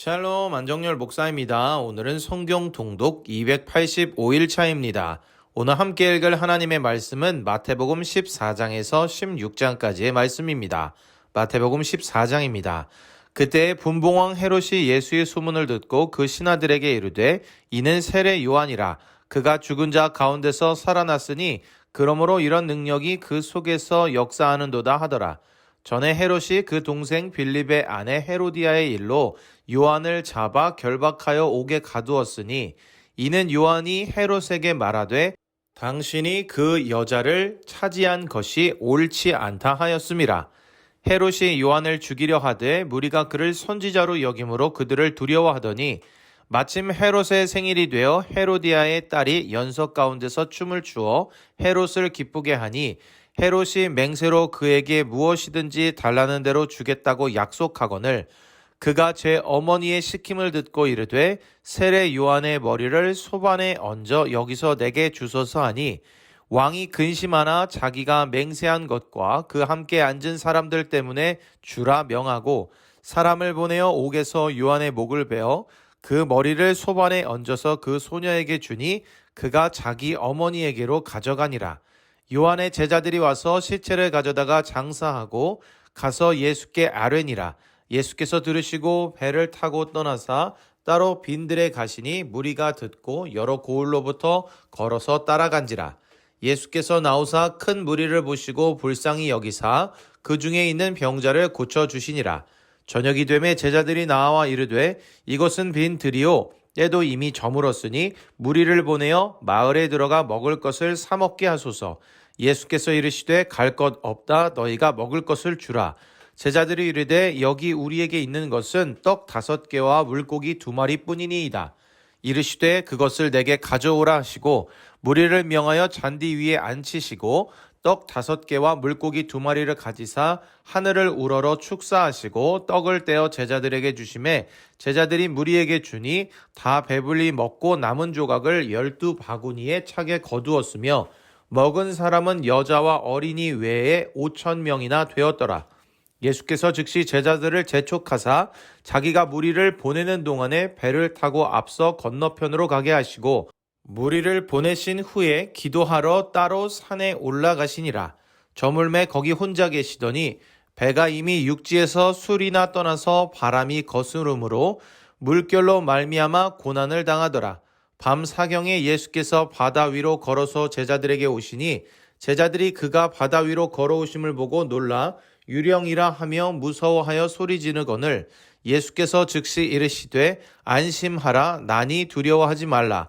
샬롬 안정열 목사입니다. 오늘은 성경 통독 285일 차입니다. 오늘 함께 읽을 하나님의 말씀은 마태복음 14장에서 16장까지의 말씀입니다. 마태복음 14장입니다. 그때 분봉왕 헤롯이 예수의 소문을 듣고 그 신하들에게 이르되 이는 세례 요한이라 그가 죽은 자 가운데서 살아났으니 그러므로 이런 능력이 그 속에서 역사하는도다 하더라. 전에 헤롯이 그 동생 빌립의 아내 헤로디아의 일로 요한을 잡아 결박하여 옥에 가두었으니 이는 요한이 헤롯에게 말하되 당신이 그 여자를 차지한 것이 옳지 않다 하였음이라. 헤롯이 요한을 죽이려 하되 무리가 그를 선지자로 여김으로 그들을 두려워하더니 마침 헤롯의 생일이 되어 헤로디아의 딸이 연석 가운데서 춤을 추어 헤롯을 기쁘게 하니 헤롯이 맹세로 그에게 무엇이든지 달라는 대로 주겠다고 약속하거늘 그가 제 어머니의 시킴을 듣고 이르되 세례 요한의 머리를 소반에 얹어 여기서 내게 주소서 하니 왕이 근심하나 자기가 맹세한 것과 그 함께 앉은 사람들 때문에 주라 명하고 사람을 보내어 옥에서 요한의 목을 베어 그 머리를 소반에 얹어서 그 소녀에게 주니 그가 자기 어머니에게로 가져가니라. 요한의 제자들이 와서 시체를 가져다가 장사하고 가서 예수께 아뢰니라. 예수께서 들으시고 배를 타고 떠나사 따로 빈들에 가시니 무리가 듣고 여러 고을로부터 걸어서 따라간지라. 예수께서 나오사 큰 무리를 보시고 불쌍히 여기사 그 중에 있는 병자를 고쳐 주시니라. 저녁이 되매 제자들이 나와 이르되 이것은 빈 들이요 때도 이미 저물었으니 무리를 보내어 마을에 들어가 먹을 것을 사 먹게 하소서. 예수께서 이르시되 갈 것 없다 너희가 먹을 것을 주라. 제자들이 이르되 여기 우리에게 있는 것은 떡 다섯 개와 물고기 두 마리뿐이니이다. 이르시되 그것을 내게 가져오라 하시고 무리를 명하여 잔디 위에 앉히시고 떡 다섯 개와 물고기 두 마리를 가지사 하늘을 우러러 축사하시고 떡을 떼어 제자들에게 주심에 제자들이 무리에게 주니 다 배불리 먹고 남은 조각을 열두 바구니에 차게 거두었으며 먹은 사람은 여자와 어린이 외에 오천 명이나 되었더라. 예수께서 즉시 제자들을 재촉하사 자기가 무리를 보내는 동안에 배를 타고 앞서 건너편으로 가게 하시고 무리를 보내신 후에 기도하러 따로 산에 올라가시니라. 저물매 거기 혼자 계시더니 배가 이미 육지에서 술이나 떠나서 바람이 거스름으로 물결로 말미암아 고난을 당하더라. 밤 사경에 예수께서 바다 위로 걸어서 제자들에게 오시니 제자들이 그가 바다 위로 걸어오심을 보고 놀라 유령이라 하며 무서워하여 소리 지르거늘 예수께서 즉시 이르시되 안심하라 나니 두려워하지 말라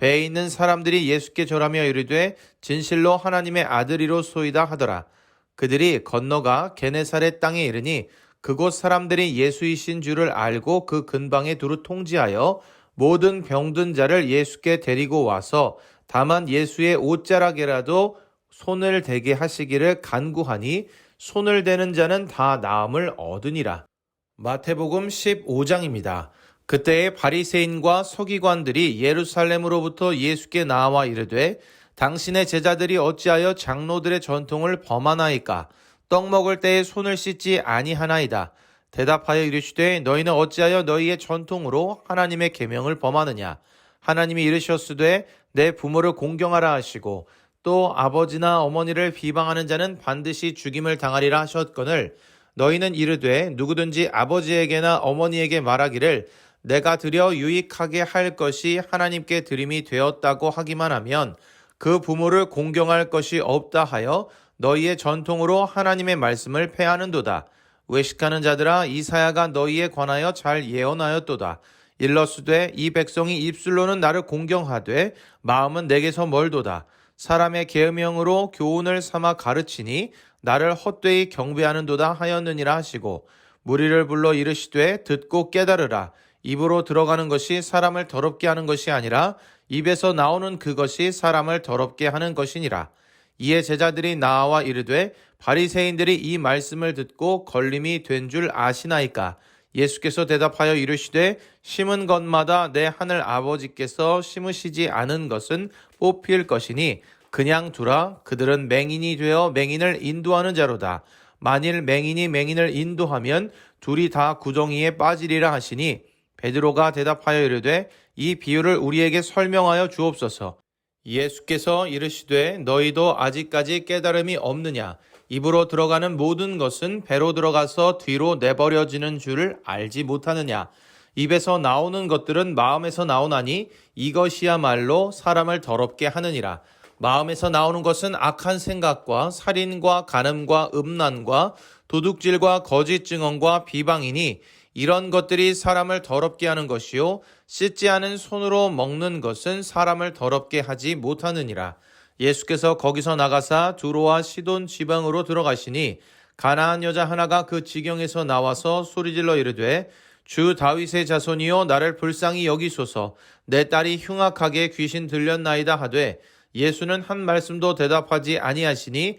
배에 있는 사람들이 예수께 절하며 이르되 진실로 하나님의 아들이로 소이다 하더라 그들이 건너가 게네사렛 땅에 이르니 그곳 사람들이 예수이신 줄을 알고 그 근방에 두루 통지하여 모든 병든 자를 예수께 데리고 와서 다만 예수의 옷자락에라도 손을 대게 하시기를 간구하니 손을 대는 자는 다 나음을 얻으니라. 마태복음 15장입니다. 그때의 바리새인과 서기관들이 예루살렘으로부터 예수께 나와 이르되 당신의 제자들이 어찌하여 장로들의 전통을 범하나이까 떡 먹을 때에 손을 씻지 아니하나이다. 대답하여 이르시되 너희는 어찌하여 너희의 전통으로 하나님의 계명을 범하느냐 하나님이 이르셨으되 내 부모를 공경하라 하시고 또 아버지나 어머니를 비방하는 자는 반드시 죽임을 당하리라 하셨거늘 너희는 이르되 누구든지 아버지에게나 어머니에게 말하기를 내가 드려 유익하게 할 것이 하나님께 드림이 되었다고 하기만 하면 그 부모를 공경할 것이 없다 하여 너희의 전통으로 하나님의 말씀을 패하는도다. 외식하는 자들아 이사야가 너희에 관하여 잘 예언하였도다. 일러스되 이 백성이 입술로는 나를 공경하되 마음은 내게서 멀도다. 사람의 계명으로 교훈을 삼아 가르치니 나를 헛되이 경배하는도다 하였느니라 하시고 무리를 불러 이르시되 듣고 깨달으라 입으로 들어가는 것이 사람을 더럽게 하는 것이 아니라 입에서 나오는 그것이 사람을 더럽게 하는 것이니라. 이에 제자들이 나와 이르되 바리새인들이 이 말씀을 듣고 걸림이 된 줄 아시나이까? 예수께서 대답하여 이르시되 심은 것마다 내 하늘 아버지께서 심으시지 않은 것은 뽑힐 것이니 그냥 두라. 그들은 맹인이 되어 맹인을 인도하는 자로다. 만일 맹인이 맹인을 인도하면 둘이 다 구덩이에 빠지리라 하시니 베드로가 대답하여 이르되 이 비유를 우리에게 설명하여 주옵소서. 예수께서 이르시되 너희도 아직까지 깨달음이 없느냐? 입으로 들어가는 모든 것은 배로 들어가서 뒤로 내버려지는 줄을 알지 못하느냐? 입에서 나오는 것들은 마음에서 나오나니 이것이야말로 사람을 더럽게 하느니라. 마음에서 나오는 것은 악한 생각과 살인과 간음과 음란과 도둑질과 거짓 증언과 비방이니 이런 것들이 사람을 더럽게 하는 것이요 씻지 않은 손으로 먹는 것은 사람을 더럽게 하지 못하느니라. 예수께서 거기서 나가사 두로와 시돈 지방으로 들어가시니 가나안 여자 하나가 그 지경에서 나와서 소리질러 이르되 주 다윗의 자손이여 나를 불쌍히 여기소서 내 딸이 흉악하게 귀신 들렸나이다 하되 예수는 한 말씀도 대답하지 아니하시니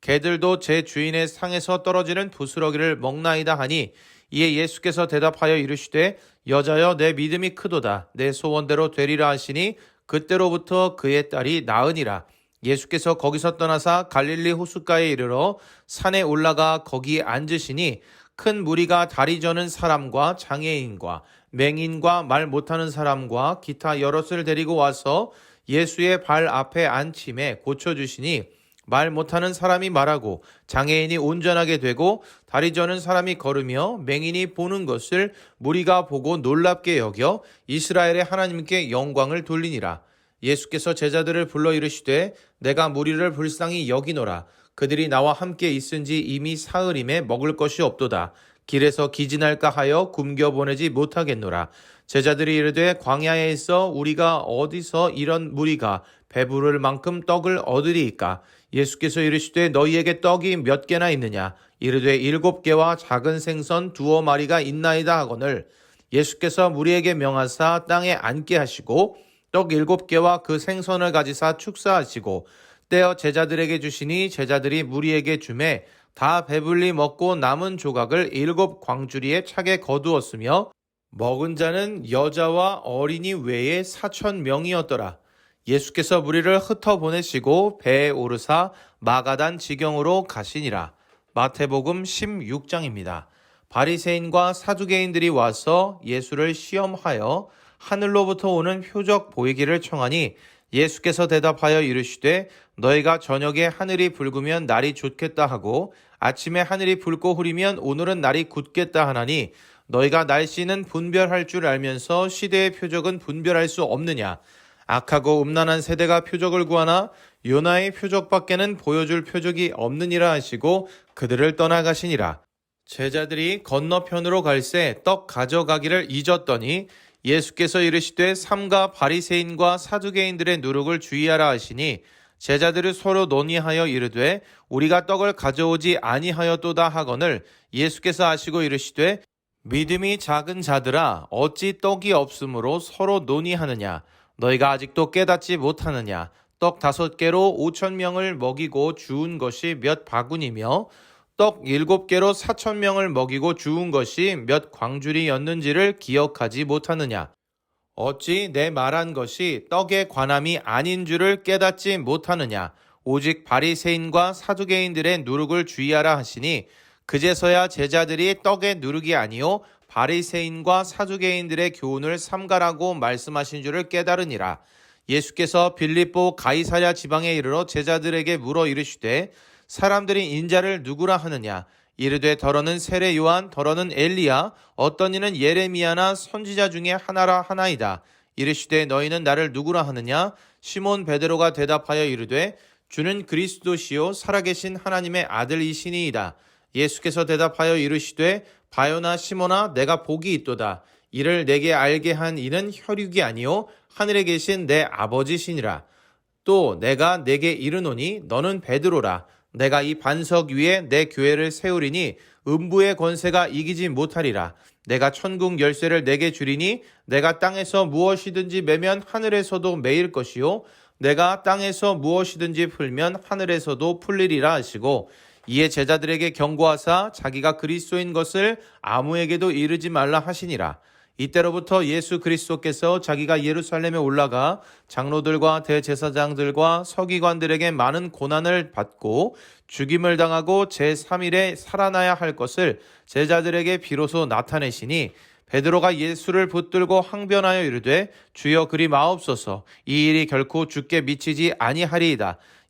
개들도 제 주인의 상에서 떨어지는 부스러기를 먹나이다 하니 이에 예수께서 대답하여 이르시되 여자여 내 믿음이 크도다. 내 소원대로 되리라 하시니 그때로부터 그의 딸이 나으니라. 예수께서 거기서 떠나사 갈릴리 호숫가에 이르러 산에 올라가 거기 앉으시니 큰 무리가 다리 저는 사람과 장애인과 맹인과 말 못하는 사람과 기타 여럿을 데리고 와서 예수의 발 앞에 앉힘에 고쳐주시니 말 못하는 사람이 말하고 장애인이 온전하게 되고 다리 저는 사람이 걸으며 맹인이 보는 것을 무리가 보고 놀랍게 여겨 이스라엘의 하나님께 영광을 돌리니라. 예수께서 제자들을 불러 이르시되 내가 무리를 불쌍히 여기노라. 그들이 나와 함께 있은지 이미 사흘임에 먹을 것이 없도다. 길에서 기진할까 하여 굶겨 보내지 못하겠노라. 제자들이 이르되 광야에 있어 우리가 어디서 이런 무리가 배부를 만큼 떡을 얻으리이까? 예수께서 이르시되 너희에게 떡이 몇 개나 있느냐? 이르되 일곱 개와 작은 생선 두어 마리가 있나이다 하거늘 예수께서 무리에게 명하사 땅에 앉게 하시고 떡 일곱 개와 그 생선을 가지사 축사하시고 떼어 제자들에게 주시니 제자들이 무리에게 주매 다 배불리 먹고 남은 조각을 일곱 광주리에 차게 거두었으며 먹은 자는 여자와 어린이 외에 사천 명이었더라. 예수께서 무리를 흩어 보내시고 배에 오르사 마가단 지경으로 가시니라. 마태복음 16장입니다. 바리새인과 사두개인들이 와서 예수를 시험하여 하늘로부터 오는 표적 보이기를 청하니 예수께서 대답하여 이르시되 너희가 저녁에 하늘이 붉으면 날이 좋겠다 하고 아침에 하늘이 붉고 흐리면 오늘은 날이 굳겠다 하나니 너희가 날씨는 분별할 줄 알면서 시대의 표적은 분별할 수 없느냐 악하고 음란한 세대가 표적을 구하나 요나의 표적밖에는 보여줄 표적이 없느니라 하시고 그들을 떠나가시니라. 제자들이 건너편으로 갈새 떡 가져가기를 잊었더니 예수께서 이르시되 삼가 바리새인과 사두개인들의 누룩을 주의하라 하시니 제자들이 서로 논의하여 이르되 우리가 떡을 가져오지 아니하였도다 하거늘 예수께서 아시고 이르시되 믿음이 작은 자들아 어찌 떡이 없으므로 서로 논의하느냐 너희가 아직도 깨닫지 못하느냐? 떡 다섯 개로 오천 명을 먹이고 주운 것이 몇 바구니며 떡 일곱 개로 사천 명을 먹이고 주운 것이 몇 광줄이였는지를 기억하지 못하느냐? 어찌 내 말한 것이 떡의 관함이 아닌 줄을 깨닫지 못하느냐? 오직 바리새인과 사두개인들의 누룩을 주의하라 하시니 그제서야 제자들이 떡의 누룩이 아니요 바리새인과 사두개인들의 교훈을 삼가라고 말씀하신 줄을 깨달으니라. 예수께서 빌립보 가이사랴 지방에 이르러 제자들에게 물어 이르시되 사람들이 인자를 누구라 하느냐 이르되 더러는 세례 요한 더러는 엘리야 어떤 이는 예레미야나 선지자 중에 하나라 하나이다 이르시되 너희는 나를 누구라 하느냐 시몬 베드로가 대답하여 이르되 주는 그리스도시요 살아계신 하나님의 아들이시니이다. 예수께서 대답하여 이르시되 바요나 시몬아 내가 복이 있도다. 이를 내게 알게 한 이는 혈육이 아니요 하늘에 계신 내 아버지시니라. 또 내가 내게 이르노니 너는 베드로라. 내가 이 반석 위에 내 교회를 세우리니 음부의 권세가 이기지 못하리라. 내가 천국 열쇠를 내게 주리니 내가 땅에서 무엇이든지 매면 하늘에서도 매일 것이요 내가 땅에서 무엇이든지 풀면 하늘에서도 풀리리라 하시고 이에 제자들에게 경고하사 자기가 그리스도인 것을 아무에게도 이르지 말라 하시니라. 이때로부터 예수 그리스도께서 자기가 예루살렘에 올라가 장로들과 대제사장들과 서기관들에게 많은 고난을 받고 죽임을 당하고 제3일에 살아나야 할 것을 제자들에게 비로소 나타내시니 베드로가 예수를 붙들고 항변하여 이르되 주여 그리 마옵소서 이 일이 결코 죽게 미치지 아니하리이다.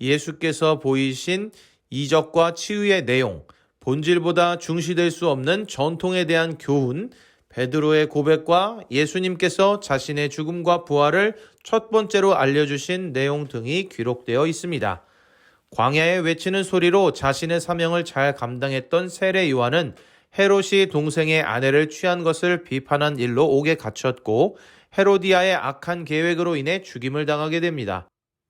예수께서 보이신 이적과 치유의 내용, 본질보다 중시될 수 없는 전통에 대한 교훈, 베드로의 고백과 예수님께서 자신의 죽음과 부활을 첫 번째로 알려주신 내용 등이 기록되어 있습니다. 광야에 외치는 소리로 자신의 사명을 잘 감당했던 세례 요한은 헤롯이 동생의 아내를 취한 것을 비판한 일로 옥에 갇혔고 헤로디아의 악한 계획으로 인해 죽임을 당하게 됩니다.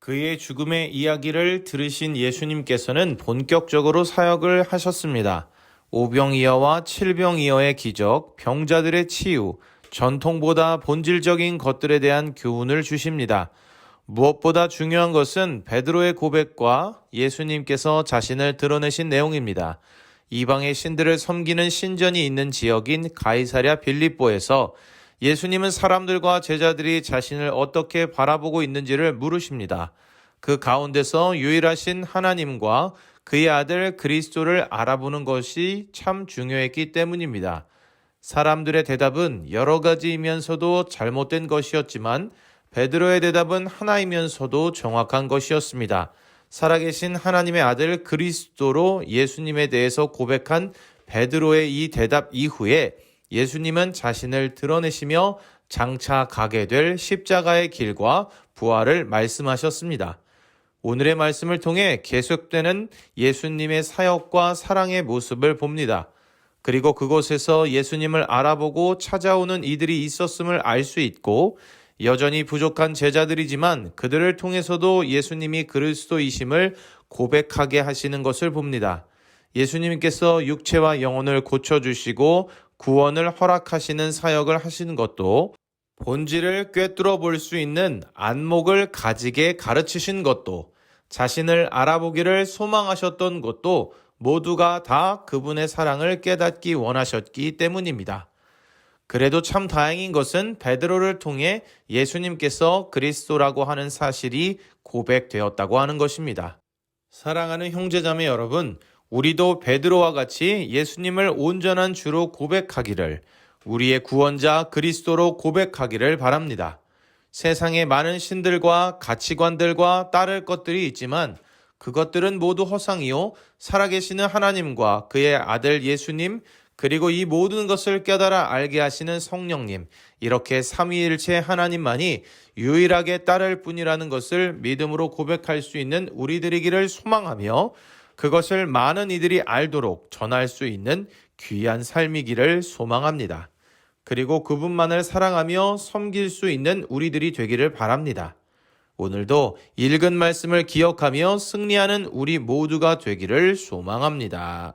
그의 죽음의 이야기를 들으신 예수님께서는 본격적으로 사역을 하셨습니다. 오병이어와 칠병이어의 기적, 병자들의 치유, 전통보다 본질적인 것들에 대한 교훈을 주십니다. 무엇보다 중요한 것은 베드로의 고백과 예수님께서 자신을 드러내신 내용입니다. 이방의 신들을 섬기는 신전이 있는 지역인 가이사랴 빌립보에서 예수님은 사람들과 제자들이 자신을 어떻게 바라보고 있는지를 물으십니다. 그 가운데서 유일하신 하나님과 그의 아들 그리스도를 알아보는 것이 참 중요했기 때문입니다. 사람들의 대답은 여러 가지이면서도 잘못된 것이었지만 베드로의 대답은 하나이면서도 정확한 것이었습니다. 살아계신 하나님의 아들 그리스도로 예수님에 대해서 고백한 베드로의 이 대답 이후에 예수님은 자신을 드러내시며 장차 가게 될 십자가의 길과 부활을 말씀하셨습니다. 오늘의 말씀을 통해 계속되는 예수님의 사역과 사랑의 모습을 봅니다. 그리고 그곳에서 예수님을 알아보고 찾아오는 이들이 있었음을 알 수 있고 여전히 부족한 제자들이지만 그들을 통해서도 예수님이 그리스도이심을 고백하게 하시는 것을 봅니다. 예수님께서 육체와 영혼을 고쳐주시고 구원을 허락하시는 사역을 하시는 것도 본질을 꿰뚫어 볼 수 있는 안목을 가지게 가르치신 것도 자신을 알아보기를 소망하셨던 것도 모두가 다 그분의 사랑을 깨닫기 원하셨기 때문입니다. 그래도 참 다행인 것은 베드로를 통해 예수님께서 그리스도라고 하는 사실이 고백되었다고 하는 것입니다. 사랑하는 형제자매 여러분, 우리도 베드로와 같이 예수님을 온전한 주로 고백하기를 우리의 구원자 그리스도로 고백하기를 바랍니다. 세상에 많은 신들과 가치관들과 따를 것들이 있지만 그것들은 모두 허상이요 살아계시는 하나님과 그의 아들 예수님 그리고 이 모든 것을 깨달아 알게 하시는 성령님, 이렇게 삼위일체 하나님만이 유일하게 따를 뿐이라는 것을 믿음으로 고백할 수 있는 우리들이기를 소망하며 그것을 많은 이들이 알도록 전할 수 있는 귀한 삶이기를 소망합니다. 그리고 그분만을 사랑하며 섬길 수 있는 우리들이 되기를 바랍니다. 오늘도 읽은 말씀을 기억하며 승리하는 우리 모두가 되기를 소망합니다.